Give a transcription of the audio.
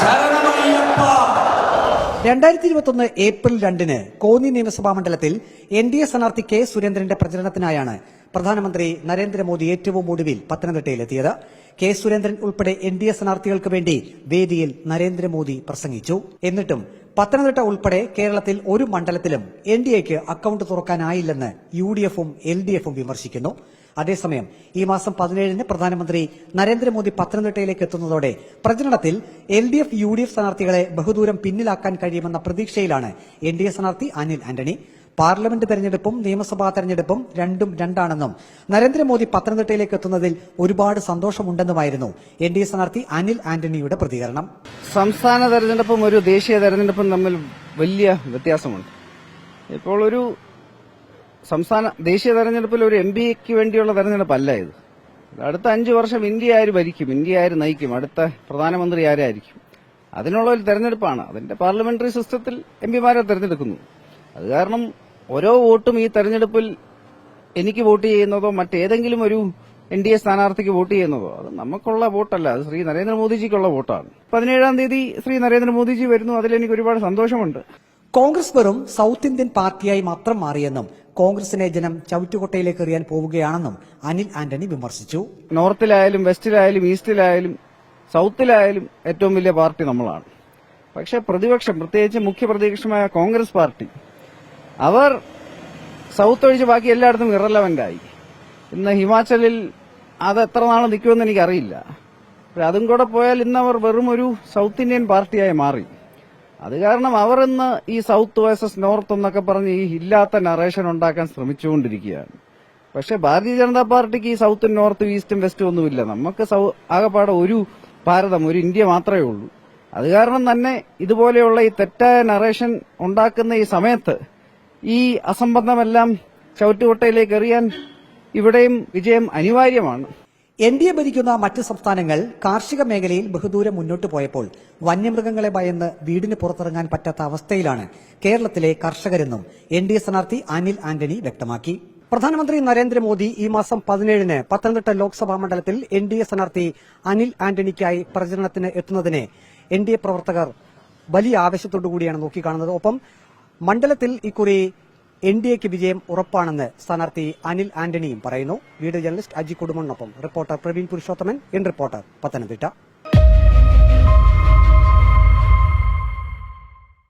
ശരണമയ്യപ്പ. രണ്ടായിരത്തി ഇരുപത്തൊന്ന് ഏപ്രിൽ രണ്ടിന് കോന്നി നിയമസഭാ മണ്ഡലത്തിൽ എൻ ഡി എ സ്ഥാനാർത്ഥി കെ സുരേന്ദ്രന്റെ പ്രചരണത്തിനായാണ് പ്രധാനമന്ത്രി നരേന്ദ്രമോദി ഏറ്റവും ഒടുവിൽ പത്തനംതിട്ടയിലെത്തിയത്. കെ സുരേന്ദ്രൻ ഉൾപ്പെടെ എൻ ഡി എ സ്ഥാനാർത്ഥികൾക്ക് വേണ്ടി വേദിയിൽ നരേന്ദ്രമോദി പ്രസംഗിച്ചു. എന്നിട്ടും പത്തനംതിട്ട ഉൾപ്പെടെ കേരളത്തിൽ ഒരു മണ്ഡലത്തിലും എൻ ഡി എക്ക് അക്കൌണ്ട് തുറക്കാനായില്ലെന്ന് യു ഡി എഫും എൽ ഡി എഫും വിമർശിക്കുന്നു. അതേസമയം ഈ മാസം പതിനേഴിന് പ്രധാനമന്ത്രി നരേന്ദ്രമോദി പത്തനംതിട്ടയിലേക്ക് എത്തുന്നതോടെ പ്രചരണത്തിൽ L D F U D F സ്ഥാനാർത്ഥികളെ ബഹുദൂരം പിന്നിലാക്കാൻ കഴിയുമെന്ന പ്രതീക്ഷയിലാണ് എൻ ഡി എ സ്ഥാനാർത്ഥി അനിൽ ആന്റണി. പാർലമെന്റ് തെരഞ്ഞെടുപ്പും നിയമസഭാ തെരഞ്ഞെടുപ്പും രണ്ടും രണ്ടാണെന്നും നരേന്ദ്രമോദി പത്തനംതിട്ടയിലേക്ക് എത്തുന്നതിൽ ഒരുപാട് സന്തോഷമുണ്ടെന്നുമായിരുന്നു എൻ ഡി എ സ്ഥാനാർത്ഥി അനിൽ ആന്റണിയുടെ പ്രതികരണം. സംസ്ഥാന തെരഞ്ഞെടുപ്പും ഒരു ദേശീയ തെരഞ്ഞെടുപ്പും തമ്മിൽ വലിയ വ്യത്യാസമുണ്ട്. ഇപ്പോൾ ഒരു സംസ്ഥാന ദേശീയ തെരഞ്ഞെടുപ്പിൽ ഒരു എം പിക്ക് വേണ്ടിയുള്ള തെരഞ്ഞെടുപ്പല്ല ഇത്. അടുത്ത അഞ്ചു വർഷം ഇന്ത്യ ആര് ഭരിക്കും? ഇന്ത്യ ആര് നയിക്കും? അടുത്ത പ്രധാനമന്ത്രി ആരായിരിക്കും അതിനുള്ള ഒരു തെരഞ്ഞെടുപ്പാണ്. അതിന്റെ പാർലമെന്ററി സിസ്റ്റത്തിൽ എം പിമാരെ തെരഞ്ഞെടുക്കുന്നു. അത് കാരണം ഓരോ വോട്ടും ഈ തെരഞ്ഞെടുപ്പിൽ എനിക്ക് വോട്ട് ചെയ്യുന്നതോ മറ്റേതെങ്കിലും ഒരു എൻ ഡി എ സ്ഥാനാർത്ഥിക്ക് വോട്ട് ചെയ്യുന്നതോ അത് നമുക്കുള്ള വോട്ടല്ല. അത് ശ്രീ നരേന്ദ്രമോദിജിക്കുള്ള വോട്ടാണ്. പതിനേഴാം തീയതി ശ്രീ നരേന്ദ്രമോദിജി വരുന്നു. അതിൽ എനിക്ക് ഒരുപാട് സന്തോഷമുണ്ട്. കോൺഗ്രസ് വെറും സൗത്ത് ഇന്ത്യൻ പാർട്ടിയായി മാത്രം മാറിയെന്നും കോൺഗ്രസിനെ ജനം ചവിറ്റുകൊട്ടയിലേക്ക് എറിയാൻ പോവുകയാണെന്നും അനിൽ ആന്റണി വിമർശിച്ചു. നോർത്തിലായാലും വെസ്റ്റിലായാലും ഈസ്റ്റിലായാലും സൌത്തിലായാലും ഏറ്റവും വലിയ പാർട്ടി നമ്മളാണ്. പക്ഷെ പ്രതിപക്ഷം പ്രത്യേകിച്ച് മുഖ്യ പ്രതിപക്ഷമായ കോൺഗ്രസ് പാർട്ടി അവർ സൗത്ത് ഒഴിച്ച് ബാക്കി എല്ലായിടത്തും ഇറലവന്റ് ആയി. ഇന്ന് ഹിമാചലിൽ അത് എത്ര നാൾ നിൽക്കുമെന്ന് എനിക്കറിയില്ല. അതും കൂടെ പോയാൽ ഇന്ന് അവർ വെറും ഒരു സൗത്ത് ഇന്ത്യൻ പാർട്ടിയായി മാറി. അത് കാരണം അവർ ഇന്ന് ഈ സൗത്ത് വേഴ്സസ് നോർത്ത് എന്നൊക്കെ പറഞ്ഞ് ഈ ഇല്ലാത്ത നറേഷൻ ഉണ്ടാക്കാൻ ശ്രമിച്ചുകൊണ്ടിരിക്കുകയാണ്. പക്ഷെ ഭാരതീയ ജനതാ പാർട്ടിക്ക് ഈ സൗത്തും നോർത്തും ഈസ്റ്റും വെസ്റ്റും ഒന്നുമില്ല. നമുക്ക് ആകെപ്പാടെ ഒരു ഭാരതം ഒരു ഇന്ത്യ മാത്രമേ ഉള്ളൂ. അത് കാരണം തന്നെ ഇതുപോലെയുള്ള ഈ തെറ്റായ നറേഷൻ ഉണ്ടാക്കുന്ന ഈ സമയത്ത് ഈ അസംബന്ധമെല്ലാം ചവറ്റുകൊട്ടയിലേക്ക് എറിയാൻ ഇവിടെയും വിജയം അനിവാര്യമാണ്. എൻ ഡി എ ഭരിക്കുന്ന മറ്റ് സംസ്ഥാനങ്ങൾ കാർഷിക മേഖലയിൽ ബഹുദൂരം മുന്നോട്ട് പോയപ്പോൾ വന്യമൃഗങ്ങളെ ഭയന്ന് വീടിന് പുറത്തിറങ്ങാൻ പറ്റാത്ത അവസ്ഥയിലാണ് കേരളത്തിലെ കർഷകരെന്നും എൻ ഡി എ സ്ഥാനാർത്ഥി അനിൽ ആന്റണി വ്യക്തമാക്കി. പ്രധാനമന്ത്രി നരേന്ദ്രമോദി ഈ മാസം പതിനേഴിന് പത്തനംതിട്ട ലോക്സഭാ മണ്ഡലത്തിൽ എൻ ഡി എ സ്ഥാനാർത്ഥി അനിൽ ആന്റണിക്കായി പ്രചരണത്തിന് എത്തുന്നതിനെ എൻ ഡി എ പ്രവർത്തകർ വലിയ ആവേശത്തോടുകൂടിയാണ് നോക്കിക്കാണുന്നത്. ഒപ്പം മണ്ഡലത്തിൽ ഇക്കുറി എൻ ഡി എക്ക് വിജയം ഉറപ്പാണെന്ന് സ്ഥാനാർത്ഥി അനിൽ ആന്റണിയും പറയുന്നു. Video journalist Aji കുടുംബനൊപ്പം reporter Praveen Purushothaman in reporter Pathanamthitta.